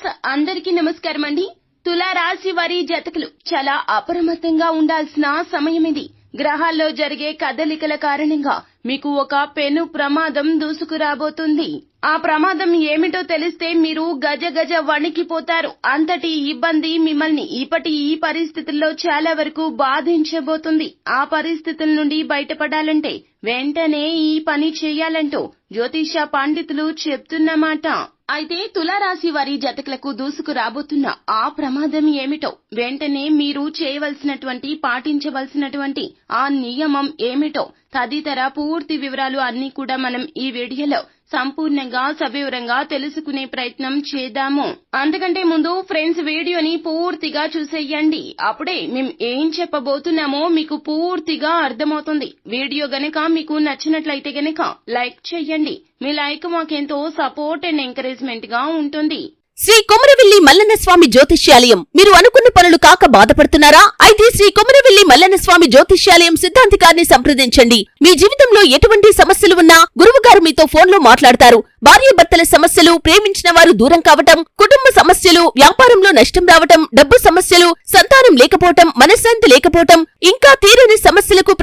Friends అందరికీ నమస్కారం అండి. తులారాశి వారి జతకులు చాలా అప్రమత్తంగా ఉండాల్సిన సమయం ఇది. గ్రహాల్లో జరిగే కదలికల కారణంగా మీకు ఒక పెను ప్రమాదం దూసుకురాబోతుంది. ఆ ప్రమాదం ఏమిటో తెలిస్తే మీరు గజ గజ వణికిపోతారు. అంతటి ఇబ్బంది మిమ్మల్ని ఇప్పటి ఈ పరిస్థితుల్లో చాలా వరకు బాధించబోతుంది. ఆ పరిస్థితుల నుండి బయటపడాలంటే వెంటనే ఈ పని చేయాలంటూ జ్యోతిష పండితులు చెప్తున్నమాట. అయితే తులారాశి వారి జతకులకు దూసుకు రాబోతున్న ఆ ప్రమాదం ఏమిటో వెంటనే మీరు చేయవలసినటువంటి పాటించవలసినటువంటి ఆ నియమం ఏమిటో తదితర పూర్తి వివరాలు అన్నీ కూడా మనం ఈ వీడియోలో సంపూర్ణంగా సవివరంగా తెలుసుకునే ప్రయత్నం చేద్దాము. అంతకంటే ముందు ఫ్రెండ్స్ వీడియోని పూర్తిగా చూసేయండి. అప్పుడే మేము ఏం చెప్పబోతున్నామో మీకు పూర్తిగా అర్థమవుతుంది. వీడియో గనక మీకు నచ్చినట్లయితే గనక లైక్ చేయండి. మీ లైక్ మాకెంతో సపోర్ట్ అండ్ ఎంకరేజ్మెంట్గా ఉంటుంది. శ్రీ కొమరవెల్లి మల్లన్న స్వామి జ్యోతిష్యాలయం. మీరు అనుకున్న పనులు కాక బాధపడుతున్నారా? అయితే శ్రీ కొమరవెల్లి మల్లన్న స్వామి జ్యోతిష్యాలయం సిద్ధాంతి గారిని సంప్రదించండి. మీ జీవితంలో ఎటువంటి సమస్యలు ఉన్నా గురువు గారు మీతో ఫోన్లో మాట్లాడతారు భార్యాభర్తల సమస్యలు ప్రేమించిన వారు దూరం కావటం కుటుంబ సమస్యలు వ్యాపారంలో నష్టం రావటం డబ్బు సమస్యలు సంతానం లేకపోవటం మనశ్శాంతి లేకపోవటం ఇంకా తీరని సమస్యలకు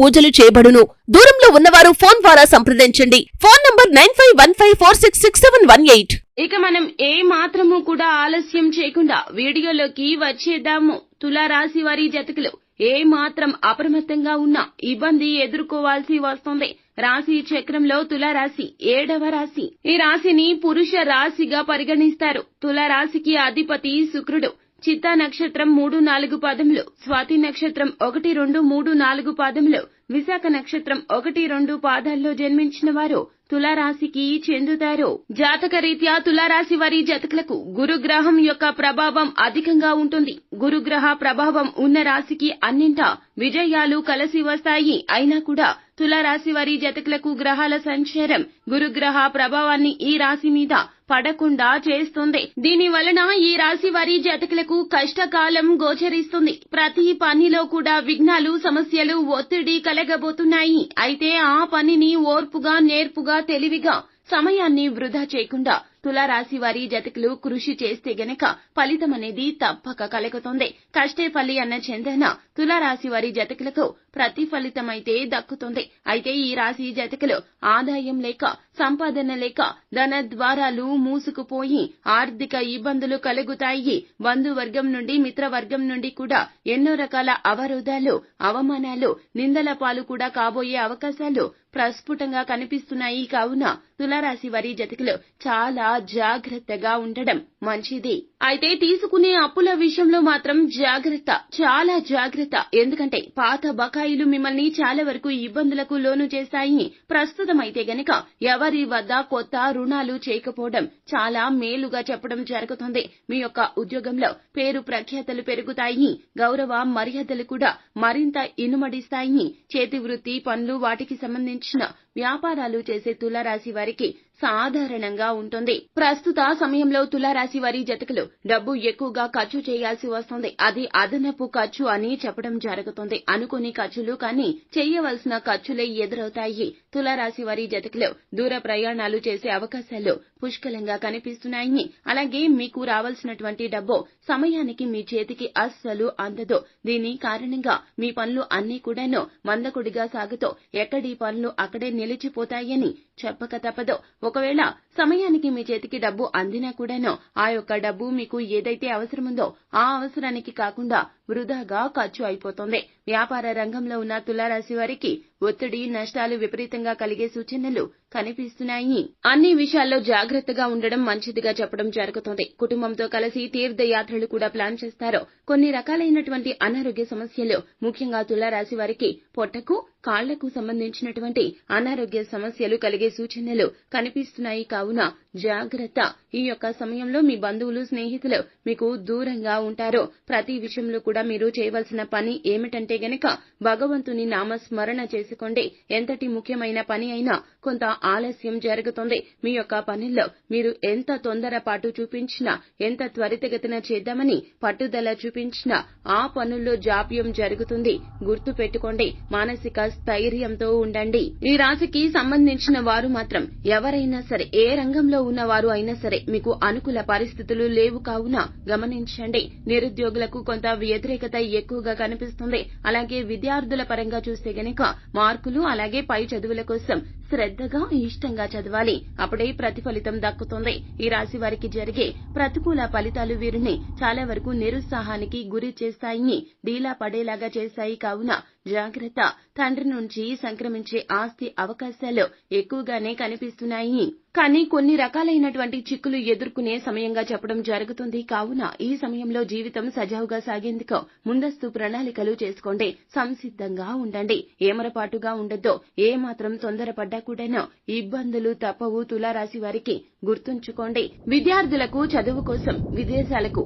పూజలు చేయబడును. దూరంలో ఉన్నవారు ఫోన్ ద్వారా సంప్రదించండి. Phone number nine five one five four six six seven one eight. ఇక మనం ఏ మాత్రము కూడా ఆలస్యం చేయకుండా వీడియోలోకి వచ్చేద్దాము. తులారాశి వారి జతకులు ఏ మాత్రం అప్రమత్తంగా ఉన్నా ఇబ్బంది ఎదుర్కోవాల్సి వస్తుంది. రాశి చక్రంలో తులారాశి ఏడవ రాశి. ఈ రాశిని పురుష రాశిగా పరిగణిస్తారు. తులారాశికి అధిపతి శుక్రుడు. చిత్తా నక్షత్రం మూడు నాలుగు పదములు స్వాతి నక్షత్రం ఒకటి రెండు మూడు నాలుగు పాదములు విశాఖ నక్షత్రం ఒకటి రెండు పాదాల్లో జన్మించిన వారు తులారాశికి చెందుతారు. జాతక రీత్యా తులారాశి వారి జతకులకు గురుగ్రహం యొక్క ప్రభావం అధికంగా ఉంటుంది. గురుగ్రహ ప్రభావం ఉన్న రాశికి అన్నింటా విజయాలు కలసి వస్తాయి. అయినా కూడా తులారాశి వారి జతకులకు గ్రహాల సంచారం గురుగ్రహ ప్రభావాన్ని ఈ రాశి మీద పడకుండా చేస్తుంది. దీని వలన ఈ రాశి వారి జాతకులకు కష్టకాలం గోచరిస్తుంది. ప్రతి పనిలో కూడా విఘ్నాలు సమస్యలు ఒత్తిడి కలగబోతున్నాయి. అయితే ఆ పనిని ఓర్పుగా నేర్పుగా తెలివిగా సమయాన్ని వృధా చేయకుండా తులారాశి వారి జతకులు కృషి చేస్తే గనక ఫలితం అనేది తప్పక కలుగుతుంది. కష్టే ఫలి అన్న చెందన తులారాశి వారి జతకులకు ప్రతిఫలితమైతే దక్కుతుంది. అయితే ఈ రాశి జతకులు ఆదాయం లేక సంపాదన లేక ధన ద్వారాలు మూసుకుపోయి ఆర్థిక ఇబ్బందులు కలుగుతాయి. బంధువర్గం నుండి మిత్రవర్గం నుండి కూడా ఎన్నో రకాల అవరోధాలు అవమానాలు నిందల పాలు కూడా కాబోయే అవకాశాలు ప్రస్ఫుటంగా కనిపిస్తున్నాయి. కావున తులారాశి వారి జతకులు చాలా జాగ్రత్తగా ఉండడం మంచిది. అయితే తీసుకునే అప్పుల విషయంలో మాత్రం జాగ్రత్త చాలా జాగ్రత్త. ఎందుకంటే పాత బకాయిలు మిమ్మల్ని చాలా వరకు ఇబ్బందులకు లోను చేస్తాయి. ప్రస్తుతం అయితే గనక ఎవరి వద్ద కొత్త రుణాలు చేయకపోవడం చాలా మేలుగా చెప్పడం జరుగుతుంది. మీ యొక్క ఉద్యోగంలో పేరు ప్రఖ్యాతలు పెరుగుతాయి. గౌరవ మర్యాదలు కూడా మరింత ఇనుమడిస్తాయి. చేతి వృత్తి పనులు వాటికి సంబంధించిన వ్యాపారాలు చేసే తులారాశి వారికి సాధారణంగా ఉంటుంది. ప్రస్తుత సమయంలో తులారాశి వారి జతకులు డబ్బు ఎక్కువగా ఖర్చు చేయాల్సి వస్తుంది. అది అదనపు ఖర్చు అని చెప్పడం జరుగుతుంది. అనుకుని ఖర్చులు కానీ చేయవలసిన ఖర్చులే ఎదురవుతాయి. తులారాశి వారి జతకులు దూర ప్రయాణాలు చేసే అవకాశాలు పుష్కలంగా కనిపిస్తున్నాయి. అలాగే మీకు రావాల్సినటువంటి డబ్బు సమయానికి మీ చేతికి అస్సలు అందదు. దీని కారణంగా మీ పనులు అన్ని కూడాను మందకుడిగా సాగుతూ ఎక్కడి పనులు అక్కడే నిలిచిపోతాయని చెప్పక తప్పదు. ఒకవేళ సమయానికి మీ చేతికి డబ్బు అందినా కూడాను ఆ యొక్క డబ్బు మీకు ఏదైతే అవసరముందో ఆ అవసరానికి కాకుండా వృధాగా ఖర్చు అయిపోతోంది. వ్యాపార రంగంలో ఉన్న తులారాశి వారికి ఒత్తిడి నష్టాలు విపరీతంగా కలిగే సూచనలు కనిపిస్తున్నాయి. అన్ని విషయాల్లో జాగ్రత్తగా ఉండడం మంచిదిగా చెప్పడం జరుగుతుంది. కుటుంబంతో కలిసి తీర్థయాత్రలు కూడా ప్లాన్ చేస్తారు. కొన్ని రకాలైనటువంటి అనారోగ్య సమస్యలు ముఖ్యంగా తులారాశి వారికి పొట్టకు కాళ్ళకు సంబంధించినటువంటి అనారోగ్య సమస్యలు కలిగే సూచనలు కనిపిస్తున్నాయి. కావున జాగ్రత్త. ఈ యొక్క సమయంలో మీ బంధువులు స్నేహితులు మీకు దూరంగా ఉంటారు. ప్రతి విషయంలో కూడా మీరు చేయవలసిన పని ఏమిటంటే గనక భగవంతుని నామస్మరణ చేసుకోండి ఎంతటి ముఖ్యమైన పని అయినా కొంత ఆలస్యం జరుగుతుంది. మీ యొక్క పనుల్లో మీరు ఎంత తొందరపాటు చూపించినా ఎంత త్వరితగతిన చేద్దామని పట్టుదల చూపించినా ఆ పనుల్లో జాప్యం జరుగుతుంది. గుర్తు పెట్టుకోండి మానసిక స్థైర్యంతో ఉండండి. ఈ రాశికి సంబంధించిన వారు మాత్రం ఎవరైనా సరే ఏ రంగంలో ఉన్నవారు అయినా సరే మీకు అనుకూల పరిస్థితులు లేవు కావున గమనించండి. నిరుద్యోగులకు కొంత వ్యతిరేకత ఎక్కువగా కనిపిస్తుంది. అలాగే విద్యార్థుల పరంగా చూస్తే గనుక మార్కులు అలాగే పై చదువుల కోసం శ్రద్దగా ఇష్టంగా చదవాలి. అప్పుడే ప్రతిఫలితం దక్కుతుంది. ఈ రాశి వారికి జరిగే ప్రతికూల ఫలితాలు వీరిని చాలా వరకు నిరుత్సాహానికి గురి చేస్తాయని డీలా పడేలాగా చేస్తాయి. కావున జాగ్రత్త. తండ్రి నుంచి సంక్రమించే ఆస్తి అవకాశాలు ఎక్కువగానే కనిపిస్తున్నాయి. కానీ కొన్ని రకాలైనటువంటి చిక్కులు ఎదుర్కొనే సమయంగా చెప్పడం జరుగుతుంది. కావున ఈ సమయంలో జీవితం సజావుగా సాగేందుకు ముందస్తు ప్రణాళికలు చేసుకోండి. సంసిద్ధంగా ఉండండి. ఏమరపాటుగా ఉండొద్దు. ఏ మాత్రం తొందరపడ్డా కూడాను ఇబ్బందులు తప్పవు తులారాశి వారికి గుర్తుంచుకోండి. విద్యార్థులకు చదువు కోసం విదేశాలకు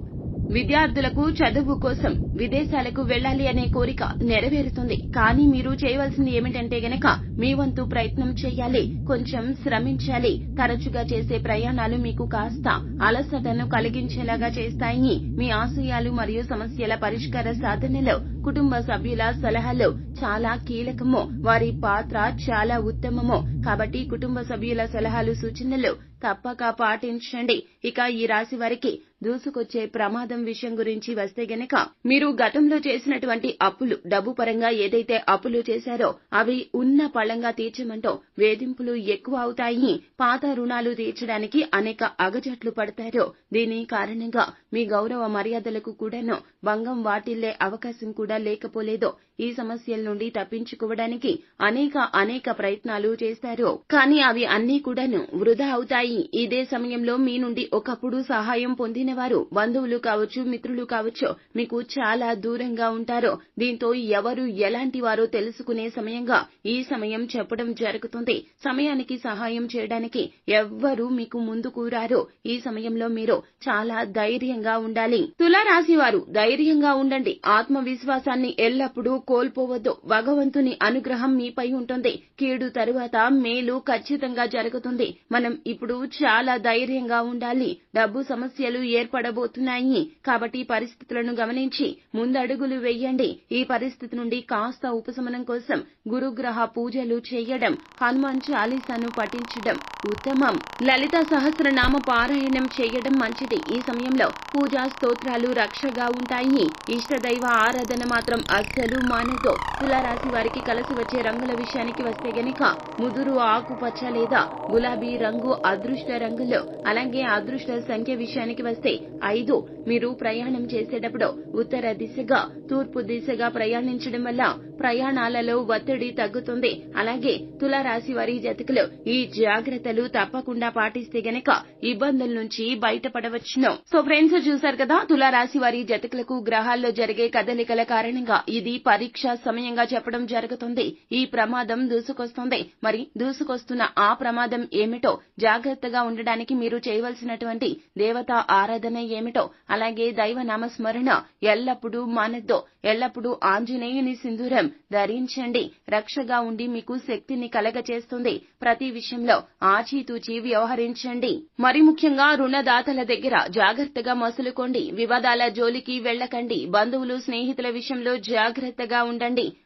విద్యార్థులకు చదువు కోసం విదేశాలకు వెళ్ళాలి అనే కోరిక నెరవేరుతుంది. కానీ మీరు చేయవలసింది ఏమిటంటే గనక మీ వంతు ప్రయత్నం చేయాలి కొంచెం శ్రమించాలి. తరచుగా చేసే ప్రయాణాలు మీకు కాస్త అలసటను కలిగించేలాగా చేస్తాయి. మీ ఆశయాలు మరియు సమస్యల పరిష్కార సాధనలో కుటుంబ సభ్యుల సలహాలు చాలా కీలకము. వారి పాత్ర చాలా ఉత్తమము. కాబట్టి కుటుంబ సభ్యుల సలహాలు సూచనలు తప్పక పాటించండి. ఇక ఈ రాశి వారికి దూసుకొచ్చే ప్రమాదం విషయం గురించి వస్తే గనక మీరు గతంలో చేసినటువంటి అప్పులు డబ్బు పరంగా ఏదైతే అప్పులు చేశారో అవి ఉన్న పళంగా తీర్చమంటూ వేధింపులు ఎక్కువ అవుతాయి. పాత రుణాలు తీర్చడానికి అనేక అగజట్లు పడతారు. దీని కారణంగా మీ గౌరవ మర్యాదలకు కూడాను భంగం వాటిల్లే అవకాశం కూడా లేకపోలేదో ఈ సమస్యల నుండి తప్పించుకోవడానికి అనేక అనేక ప్రయత్నాలు చేస్తారు కానీ అవి అన్నీ కూడాను వృధా అవుతాయి. ఇదే సమయంలో మీ నుండి ఒకప్పుడు సహాయం పొందిన వారు బంధువులు కావచ్చు మిత్రులు కావచ్చు మీకు చాలా దూరంగా ఉంటారు. దీంతో ఎవరు ఎలాంటి వారో తెలుసుకునే సమయంగా ఈ సమయం చెప్పడం జరుగుతుంది. సమయానికి సహాయం చేయడానికి ఎవ్వరూ మీకు ముందుకు రారు. ఈ సమయంలో మీరు చాలా ధైర్యంగా ఉండాలి. తులారాశి వారు ధైర్యంగా ఉండండి. ఆత్మవిశ్వాసాన్ని ఎల్లప్పుడూ కోల్పోవద్దు. భగవంతుని అనుగ్రహం మీపై ఉంటుంది. కీడు తరువాత మేలు ఖచ్చితంగా జరుగుతుంది. మనం ఇప్పుడు చాలా ధైర్యంగా ఉండాలి. డబ్బు సమస్యలు ఏర్పడబోతున్నాయి. కాబట్టి పరిస్థితులను గమనించి ముందడుగులు వెయ్యండి ఈ పరిస్థితి నుండి కాస్త ఉపశమనం కోసం గురుగ్రహ పూజలు చేయడం హనుమాన్ చాలీసాను పఠించడం ఉత్తమం. లలిత సహస్రనామ పారాయణం చేయడం మంచిది. ఈ సమయంలో పూజా స్తోత్రాలు రక్షగా ఉంటాయి. ఇష్టదైవ ఆరాధన మాత్రం అస్సలు మానదు తులారాశి వారికి కలిసి వచ్చే రంగుల విషయానికి వస్తే గనక ముదురు ఆకుపచ్చ లేదా గులాబీ రంగు అదృష్ట రంగులు అలాగే అదృష్ట సంఖ్య విషయానికి వస్తే ఐదు మీరు ప్రయాణం చేసేటప్పుడు ఉత్తర దిశగా తూర్పు దిశగా ప్రయాణించడం వల్ల ప్రయాణాలలో ఒత్తిడి తగ్గుతుంది. అలాగే తులారాశి వారి జతకులు ఈ జాగ్రత్తలు తప్పకుండా పాటిస్తే గనక ఇబ్బందుల నుంచి బయటపడవచ్చును. సో ఫ్రెండ్స్ చూశారు కదా తులారాశి వారి జతకులకు గ్రహాల్లో జరిగే కదలికల కారణంగా ఇది పరీక్ష సమయంగా చెప్పడం జరుగుతుంది. ఈ ప్రమాదం దూసుకొస్తుంది. మరి దూసుకొస్తున్న ఆ ప్రమాదం ఏమిటో జాగ్రత్తగా ఉండడానికి మీరు చేయవలసినటువంటి దేవతా ఆరాధన ఏమిటో అలాగే దైవ నామస్మరణ ఎల్లప్పుడూ మానద్దు ఎల్లప్పుడూ ఆంజనేయుని సింధూరం ధరించండి. రక్షగా ఉండి మీకు శక్తిని కలగచేస్తుంది. ప్రతి విషయంలో ఆచితూచి వ్యవహరించండి. మరి ముఖ్యంగా రుణదాతల దగ్గర జాగ్రత్తగా మసులుకోండి. వివాదాల జోలికి వెళ్ళకండి. బంధువులు స్నేహితుల విషయంలో జాగ్రత్తగా ఉండండి.